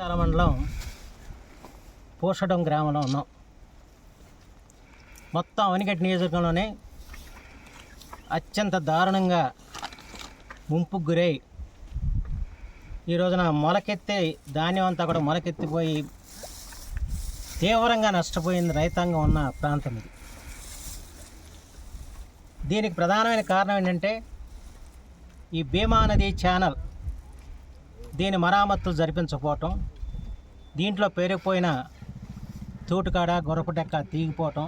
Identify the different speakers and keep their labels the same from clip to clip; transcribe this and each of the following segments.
Speaker 1: మండలం పోషటం గ్రామంలో ఉన్నాం. మొత్తం అవనిగడ్డ నియోజకవర్గంలోనే అత్యంత దారుణంగా ముంపుకు గురై ఈ రోజున మొలకెత్తే ధాన్యం అంతా కూడా మొలకెత్తిపోయి తీవ్రంగా నష్టపోయింది రైతాంగం ఉన్న ప్రాంతం ఇది. దీనికి ప్రధానమైన కారణం ఏంటంటే ఈ భీమా నది ఛానల్ దీని మరామత్తులు జరిపించకపోవటం దీంట్లో పేరుకుపోయిన తూటుకాడ గొరపు డెక్క తీగిపోవటం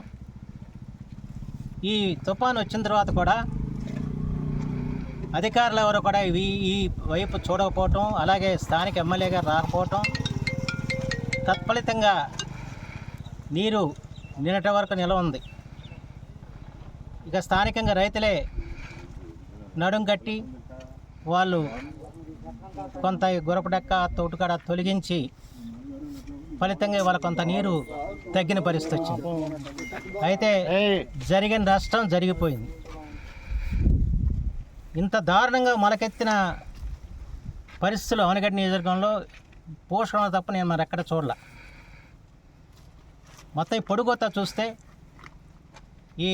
Speaker 1: ఈ తుఫాను వచ్చిన తర్వాత కూడా అధికారులు ఎవరు కూడా ఇవి ఈ వైపు చూడకపోవటం అలాగే స్థానిక ఎమ్మెల్యే గారు రాకపోవటం తత్ఫలితంగా నీరు నిన్నటి వరకు నిలవ ఉంది. ఇక స్థానికంగా రైతులే నడుం కట్టి వాళ్ళు కొంత ఈ గురపడెక్క తోటుకాడ తొలగించి ఫలితంగా ఇవాళ కొంత నీరు తగ్గిన పరిస్థితి వచ్చింది. అయితే జరిగిన నష్టం జరిగిపోయింది. ఇంత దారుణంగా మొలకెత్తిన పరిస్థితులు అవనగడ్డ నియోజకవర్గంలో పోషణ తప్ప నేను మరి ఎక్కడ చూడలే. మొత్తం ఈ పొడుగొత్త చూస్తే ఈ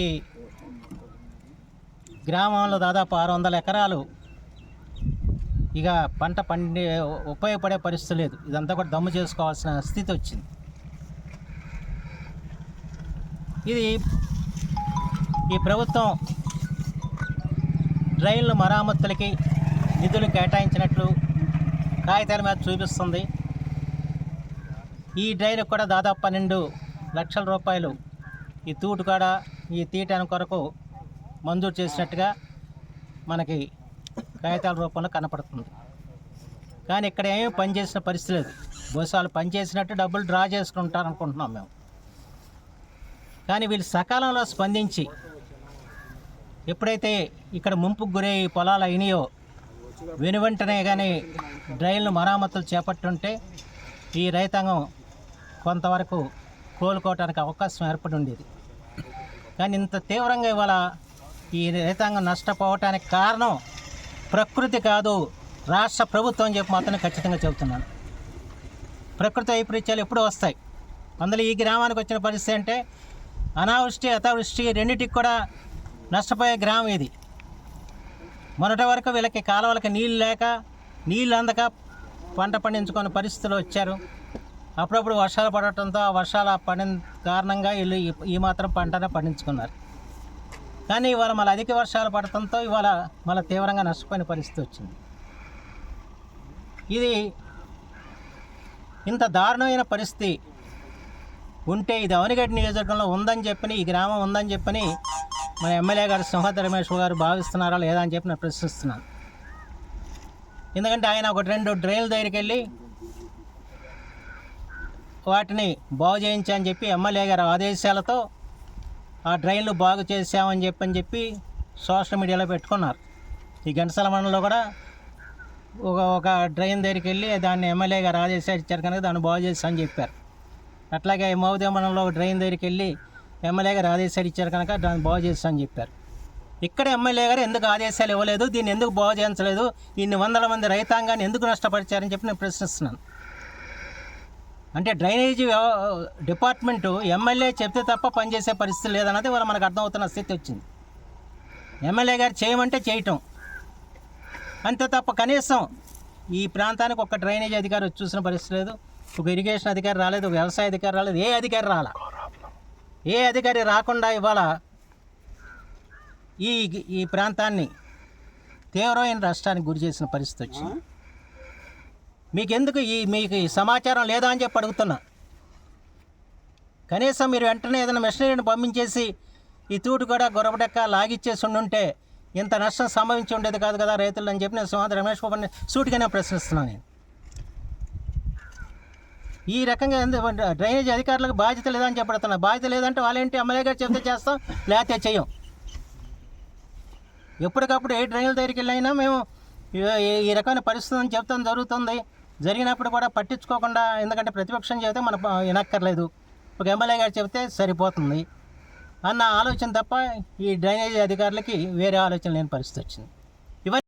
Speaker 1: గ్రామంలో దాదాపు ఆరు వందల ఎకరాలు ఇక పంట పండి ఉపయోగపడే పరిస్థితి లేదు. ఇదంతా కూడా దమ్ము చేసుకోవాల్సిన స్థితి వచ్చింది. ఇది ఈ ప్రభుత్వం రైళ్ళ మరామతులకి నిధులు కేటాయించినట్లు కాగితాల మీద చూపిస్తుంది. ఈ డ్రైన్ కూడా దాదాపు పన్నెండు లక్షల రూపాయలు ఈ తూటుకాడ ఈ తీయటానికి కొరకు మంజూరు చేసినట్టుగా మనకి కాగితాల రూపంలో కనపడుతుంది. కానీ ఇక్కడ ఏమీ పనిచేసిన పరిస్థితి లేదు. బహుశా పనిచేసినట్టు డబ్బులు డ్రా చేసుకుంటారు అనుకుంటున్నాం మేము. కానీ వీళ్ళు సకాలంలో స్పందించి ఎప్పుడైతే ఇక్కడ ముంపుకు గురై పొలాలు అయినాయో వెనువెంటనే కానీ డ్రైన్లు మరామతులు చేపట్టుంటే ఈ రైతాంగం కొంతవరకు కోలుకోవటానికి అవకాశం ఏర్పడి ఉండేది. కానీ ఇంత తీవ్రంగా ఇవాళ ఈ రైతాంగం నష్టపోవటానికి కారణం ప్రకృతి కాదు రాష్ట్ర ప్రభుత్వం చెప్పి మాత్రం ఖచ్చితంగా చెబుతున్నాను. ప్రకృతి వైపరీత్యాలు ఎప్పుడూ వస్తాయి. అందులో ఈ గ్రామానికి వచ్చిన పరిస్థితి అంటే అనావృష్టి అతావృష్టి రెండింటికి కూడా నష్టపోయే గ్రామం ఇది. మొన్నటి వరకు వీళ్ళకి కాలువలకి నీళ్ళు లేక నీళ్ళు అందక పంట పండించుకునే పరిస్థితులు వచ్చారు. అప్పుడప్పుడు వర్షాలు పడటంతో ఆ వర్షాలు పడిన కారణంగా వీళ్ళు ఈ- ఈ మాత్రం పంటనే పండించుకున్నారు. కానీ ఇవాళ మళ్ళీ అధిక వర్షాలు పడటంతో ఇవాళ మళ్ళీ తీవ్రంగా నష్టపోయిన పరిస్థితి వచ్చింది. ఇది ఇంత దారుణమైన పరిస్థితి ఉంటే ఇది అవనిగడ్డ నియోజకవర్గంలో ఉందని చెప్పని ఈ గ్రామం ఉందని చెప్పని మన ఎమ్మెల్యే గారు సింహత రమేష్ గారు భావిస్తున్నారా లేదా అని చెప్పి నేను ప్రశ్నిస్తున్నాను. ఎందుకంటే ఆయన ఒక రెండు డ్రైన్ల దగ్గరికి వెళ్ళి వాటిని బాగు చేయించని చెప్పి ఎమ్మెల్యే గారి ఆదేశాలతో ఆ డ్రైన్లు బాగు చేసామని చెప్పని చెప్పి సోషల్ మీడియాలో పెట్టుకున్నారు. ఈ ఘంటసాల మండలంలో కూడా ఒక ఒక డ్రైన్ దగ్గరికి వెళ్ళి దాన్ని ఎమ్మెల్యే గారు ఆదేశాలు ఇచ్చారు కనుక దాన్ని బాగు చేస్తామని చెప్పారు. అట్లాగే మౌదే మండలంలో ఒక డ్రైన్ దగ్గరికి వెళ్ళి ఎమ్మెల్యే గారు ఆదేశాలు ఇచ్చారు కనుక దాన్ని బాగు చేస్తామని చెప్పారు. ఇక్కడ ఎమ్మెల్యే గారు ఎందుకు ఆదేశాలు ఇవ్వలేదు? దీన్ని ఎందుకు బాగు చేయించలేదు? ఇన్ని వందల మంది రైతాంగాన్ని ఎందుకు నష్టపరిచారని చెప్పి నేను ప్రశ్నిస్తున్నాను. అంటే డ్రైనేజీ డిపార్ట్మెంటు ఎమ్మెల్యే చెప్తే తప్ప పనిచేసే పరిస్థితి లేదన్నది వాళ్ళ మనకు అర్థమవుతున్న స్థితి వచ్చింది. ఎమ్మెల్యే గారు చేయమంటే చేయటం. అంతే తప్ప కనీసం ఈ ప్రాంతానికి ఒక డ్రైనేజ్ అధికారి వచ్చి చూసిన పరిస్థితి లేదు. ఒక ఇరిగేషన్ అధికారి రాలేదు ఒక వ్యవసాయ అధికారి రాలేదు ఏ అధికారి రాలా? ఏ అధికారి రాకుండా ఇవాళ ఈ ఈ ప్రాంతాన్ని తీవ్రమైన నష్టానికి గురి చేసిన పరిస్థితి వచ్చింది. మీకెందుకు ఈ మీకు ఈ సమాచారం లేదా అని చెప్పి అడుగుతున్నా. కనీసం మీరు వెంటనే ఏదైనా మెషినరీని పంపించేసి ఈ తూటు కూడా గొరవడెక్క లాగిచ్చేసి ఉండుంటే ఇంత నష్టం సంభవించి ఉండేది కాదు కదా రైతులు అని చెప్పి నేను సుమారు రమేష్ బాబుని సూటిగానే ప్రశ్నిస్తున్నాను నేను. ఈ రకంగా ఎందుకు డ్రైనేజ్ అధికారులకు బాధ్యత లేదని చెప్పడుతున్నా బాధ్యత లేదంటే వాళ్ళేంటి ఎమ్మెల్యే గారు చెప్తే చేస్తాం లేకపోతే చెయ్యం. ఎప్పటికప్పుడు ఏ డ్రైన్ల దగ్గరికి వెళ్ళినా మేము ఈ- ఈ రకమైన పరిస్థితి అని చెప్తాం జరుగుతుంది. జరిగినప్పుడు కూడా పట్టించుకోకుండా ఎందుకంటే ప్రతిపక్షం చెబితే మన వినక్కర్లేదు. ఒక ఎమ్మెల్యే గారు చెబితే సరిపోతుంది. అన్న ఆలోచన తప్ప ఈ డ్రైనేజీ అధికారులకి వేరే ఆలోచన లేని పరిస్థితి వచ్చింది.